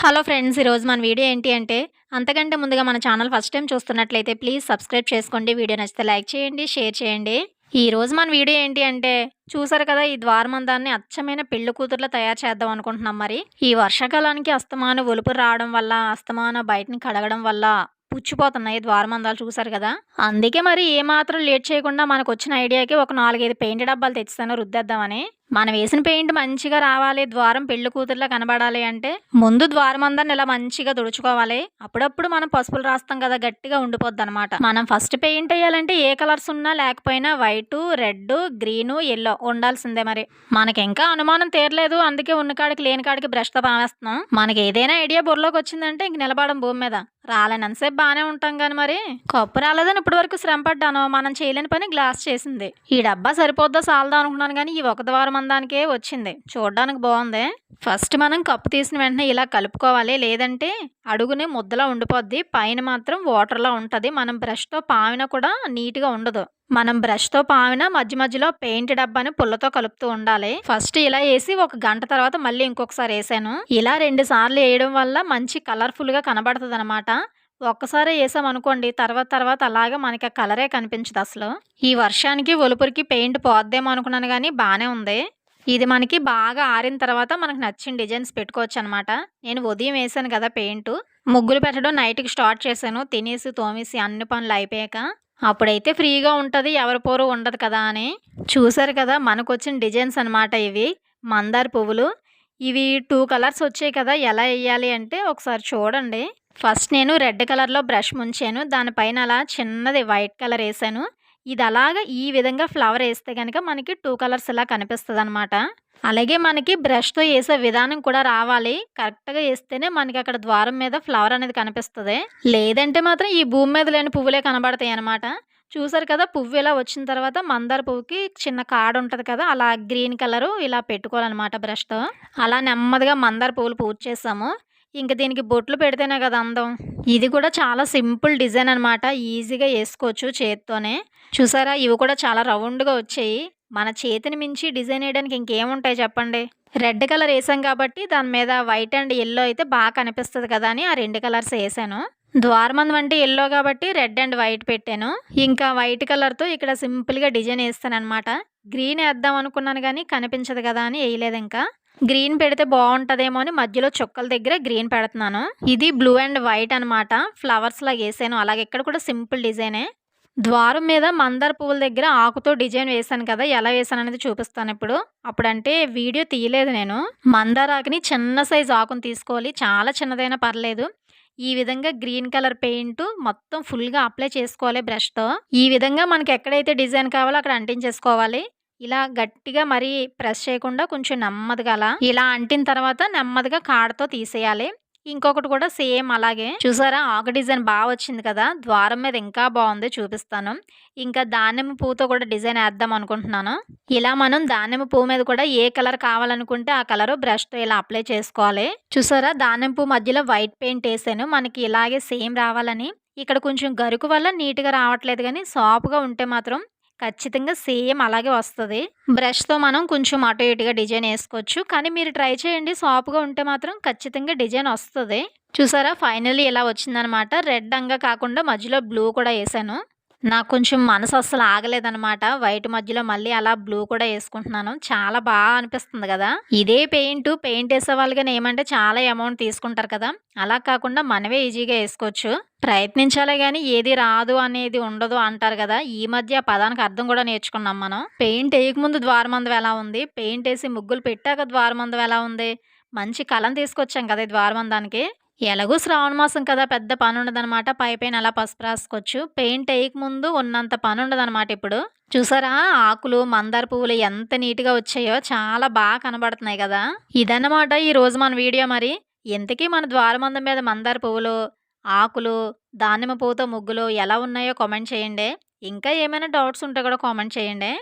Hello friends ఈరోజు మన video ఏంటి అంటే అంతకంటే ముందుగా మన ఛానల్ ఫస్ట్ టైం చూస్తున్నట్లయితే ప్లీజ్ సబ్స్క్రైబ్ చేసుకోండి. వీడియో నచ్చితే లైక్ చేయండి షేర్ చేయండి. ఈరోజు మన వీడియో ఏంటి అంటే చూసారు కదా ఈ ద్వారమందాన్ని అచ్చమైన పెళ్ళి కూతుర్లా తయారు చేద్దాం అనుకుంటున్నాం మరి. ఈ వర్షాకాలానికి అస్తమాన ఒలుపు రావడం వల్ల అస్తమాన బయటని కడగడం వల్ల పుచ్చిపోతున్నాయి ద్వారమందాలు చూసారు కదా. అందుకే మరి ఏమాత్రం లేట్ చేయకుండా మనకు వచ్చిన ఐడియాకి ఒక నాలుగైదు పెయింట్ డబ్బాలు తెచ్చిస్తాను రుద్దేద్దామని. మనం వేసిన పెయింట్ మంచిగా రావాలి ద్వారం పెళ్ళి కూతుర్లా కనబడాలి అంటే ముందు ద్వారం అందరిని ఇలా మంచిగా తుడుచుకోవాలి. అప్పుడప్పుడు మనం పసుపులు రాస్తాం కదా గట్టిగా ఉండిపోద్ది అనమాట మనం ఫస్ట్ పెయింట్ వేయాలంటే ఏ కలర్స్ ఉన్నా లేకపోయినా వైట్ రెడ్ గ్రీన్ ఎల్లో ఉండాల్సిందే మరి. మనకి ఇంకా అనుమానం తీరలేదు అందుకే ఉన్న కాడికి లేని కాడికి బ్రష్తో పావేస్తున్నాం. మనకి ఏదైనా ఐడియా బుర్రలోకి వచ్చిందంటే ఇంక నిలబడం భూమి మీద. రాలేనంతసేపు బాగానే ఉంటాం కానీ మరి. కప్పు రాలేదని ఇప్పటి వరకు శ్రమ పడ్డాను మనం చేయలేని పని గ్లాస్ చేసింది. ఈ డబ్బా సరిపోద్దా సాలదా అనుకున్నాను కానీ ఈ ఒక ద్వారం మందానికే వచ్చింది. చూడడానికి బాగుంది. ఫస్ట్ మనం కప్పు తీసిన వెంటనే ఇలా కలుపుకోవాలి. లేదంటే అడుగునే ముద్దలా ఉండిపోద్ది. పైన మాత్రం వాటర్లా ఉంటుంది. మనం బ్రష్తో పావిన కూడా నీట్గా ఉండదు. మనం బ్రష్తో పావిన మధ్య మధ్యలో పెయింట్ డబ్బాని పుల్లతో కలుపుతూ ఉండాలి. ఫస్ట్ ఇలా వేసి ఒక గంట తర్వాత మళ్ళీ ఇంకొకసారి వేసాను. ఇలా రెండు సార్లు వేయడం వల్ల మంచి కలర్ఫుల్గా కనబడుతుంది అనమాట ఒక్కసారే వేసాం అనుకోండి తర్వాత తర్వాత అలాగే మనకి ఆ కలరే కనిపించదు అసలు. ఈ వర్షానికి ఒలుపురికి పెయింట్ పోద్దేమో అనుకున్నాను కానీ బాగానే ఉంది. ఇది మనకి బాగా ఆరిన తర్వాత మనకు నచ్చిన డిజైన్స్ పెట్టుకోవచ్చు అనమాట నేను ఉదయం వేసాను కదా పెయింట్. ముగ్గులు పెట్టడం నైట్కి స్టార్ట్ చేశాను. తినేసి తోమేసి అన్ని పనులు అయిపోయాక అప్పుడైతే ఫ్రీగా ఉంటుంది ఎవరి పోరు ఉండదు కదా అని. చూసారు కదా మనకు వచ్చిన డిజైన్స్ అనమాట ఇవి. మందార పువ్వులు. ఇవి టూ కలర్స్ వచ్చాయి కదా ఎలా వేయాలి అంటే ఒకసారి చూడండి. ఫస్ట్ నేను రెడ్ కలర్లో బ్రష్ ముంచాను. దానిపైన అలా చిన్నది వైట్ కలర్ వేసాను. ఇది అలాగా ఈ విధంగా ఫ్లవర్ వేస్తే కనుక మనకి టూ కలర్స్ ఇలా కనిపిస్తుంది అనమాట అలాగే మనకి బ్రష్తో వేసే విధానం కూడా రావాలి. కరెక్ట్గా వేస్తేనే మనకి అక్కడ ద్వారం మీద ఫ్లవర్ అనేది కనిపిస్తుంది. లేదంటే మాత్రం ఈ భూమి మీద లేని పువ్వులే కనబడతాయి అనమాట చూసారు కదా పువ్వు ఇలా వచ్చిన తర్వాత మందార పువ్వుకి చిన్న కాడ ఉంటుంది కదా అలా గ్రీన్ కలరు ఇలా పెట్టుకోవాలన్నమాట బ్రష్తో. అలా నెమ్మదిగా మందార పువ్వులు పూజ చేసాము. ఇంక దీనికి బొట్లు పెడితేనే కదా అందం. ఇది కూడా చాలా సింపుల్ డిజైన్ అనమాట ఈజీగా వేసుకోవచ్చు చేతితోనే. చూసారా? ఇవి కూడా చాలా రౌండ్గా వచ్చాయి. మన చేతిని మించి డిజైన్ వేయడానికి ఇంకేముంటాయి చెప్పండి? రెడ్ కలర్ వేసాం కాబట్టి దాని మీద వైట్ అండ్ ఎల్లో అయితే బాగా కనిపిస్తుంది కదా అని ఆ రెండు కలర్స్ వేసాను. ద్వారమందం అంటే ఎల్లో కాబట్టి రెడ్ అండ్ వైట్ పెట్టాను. ఇంకా వైట్ కలర్తో ఇక్కడ సింపుల్గా డిజైన్ వేస్తాను అనమాట గ్రీన్ వేద్దాం అనుకున్నాను కానీ కనిపించదు కదా అని వేయలేదు ఇంకా. గ్రీన్ పెడితే బాగుంటుందేమో అని మధ్యలో చుక్కల దగ్గర గ్రీన్ పెడుతున్నాను. ఇది బ్లూ అండ్ వైట్ అనమాట ఫ్లవర్స్ లాగా వేసాను. అలాగే ఇక్కడ కూడా సింపుల్ డిజైనే. ద్వారం మీద మందార పువ్వుల దగ్గర ఆకుతో డిజైన్ వేసాను కదా ఎలా వేసాను అనేది చూపిస్తాను ఇప్పుడు. అప్పుడంటే వీడియో తీయలేదు నేను. మందార ఆకుని చిన్న సైజు ఆకుని తీసుకోవాలి. చాలా చిన్నదైనా పర్లేదు. ఈ విధంగా గ్రీన్ కలర్ పెయింట్ మొత్తం ఫుల్గా అప్లై చేసుకోవాలి బ్రష్తో. ఈ విధంగా మనకి ఎక్కడైతే డిజైన్ కావాలో అక్కడ అంటించేసుకోవాలి. ఇలా గట్టిగా మరీ ప్రెస్ చేయకుండా కొంచెం నెమ్మదిగా అలా ఇలా అంటిన తర్వాత నెమ్మదిగా కాడతో తీసేయాలి. ఇంకొకటి కూడా సేమ్ అలాగే. చూసారా? ఆకు డిజైన్ బాగా వచ్చింది కదా? ద్వారం మీద ఇంకా బాగుంది చూపిస్తాను. ఇంకా దానిమ్మ పువ్వుతో కూడా డిజైన్ వేద్దాం అనుకుంటున్నాను. ఇలా మనం దానిమ్మ పువ్వు మీద కూడా ఏ కలర్ కావాలనుకుంటే ఆ కలర్ బ్రష్తో ఇలా అప్లై చేసుకోవాలి. చూసారా? దానిమ్మ పువ్వు మధ్యలో వైట్ పెయింట్ వేసాను. మనకి ఇలాగే సేమ్ రావాలని. ఇక్కడ కొంచెం గరుకు వల్ల నీట్గా రావట్లేదు కానీ సాఫ్గా ఉంటే మాత్రం ఖచ్చితంగా సేమ్ అలాగే వస్తుంది. బ్రష్తో మనం కొంచెం అటు ఇటుగా డిజైన్ వేసుకోవచ్చు. కానీ మీరు ట్రై చేయండి. సాఫ్ట్గా ఉంటే మాత్రం ఖచ్చితంగా డిజైన్ వస్తుంది. చూసారా? ఫైనల్లీ ఇలా వచ్చిందనమాట రెడ్ అంగా కాకుండా మధ్యలో బ్లూ కూడా వేసాను. నాకు కొంచెం మనసు అస్సలు ఆగలేదనమాట వైట్ మధ్యలో మళ్ళీ అలా బ్లూ కూడా వేసుకుంటున్నాను. చాలా బాగా అనిపిస్తుంది కదా. ఇదే పెయింట్ పెయింట్ వేసే కానీ ఏమంటే చాలా అమౌంట్ తీసుకుంటారు కదా. అలా కాకుండా మనమే ఈజీగా వేసుకోవచ్చు. ప్రయత్నించాలే కానీ ఏది రాదు అనేది ఉండదు అంటారు కదా. ఈ మధ్య పదానికి అర్థం కూడా నేర్చుకున్నాం మనం. పెయింట్ వేయకముందు ద్వారమందం ఎలా ఉంది? పెయింట్ వేసి ముగ్గులు పెట్టాక ద్వారమందం ఎలా ఉంది? మంచి కలం తీసుకొచ్చాం కదా ద్వారమందానికి ఎలాగో శ్రావణ మాసం కదా పెద్ద పని ఉండదనమాట పై పైన అలా పసుపు రాసుకోవచ్చు. పెయింట్ వేయకముందు ఉన్నంత పని ఉండదనమాట ఇప్పుడు. చూసారా? ఆకులు మందార పువ్వులు ఎంత నీట్గా వచ్చాయో చాలా బాగా కనబడుతున్నాయి కదా. ఇదన్నమాట ఈరోజు మన వీడియో మరి. ఇంతకీ మన ద్వారమందం మీద మందార పువ్వులు ఆకులు దానిమ్మ పువ్వుతో ముగ్గులు ఎలా ఉన్నాయో కామెంట్ చేయండి. ఇంకా ఏమైనా డౌట్స్ ఉంటే కూడా కామెంట్ చేయండి.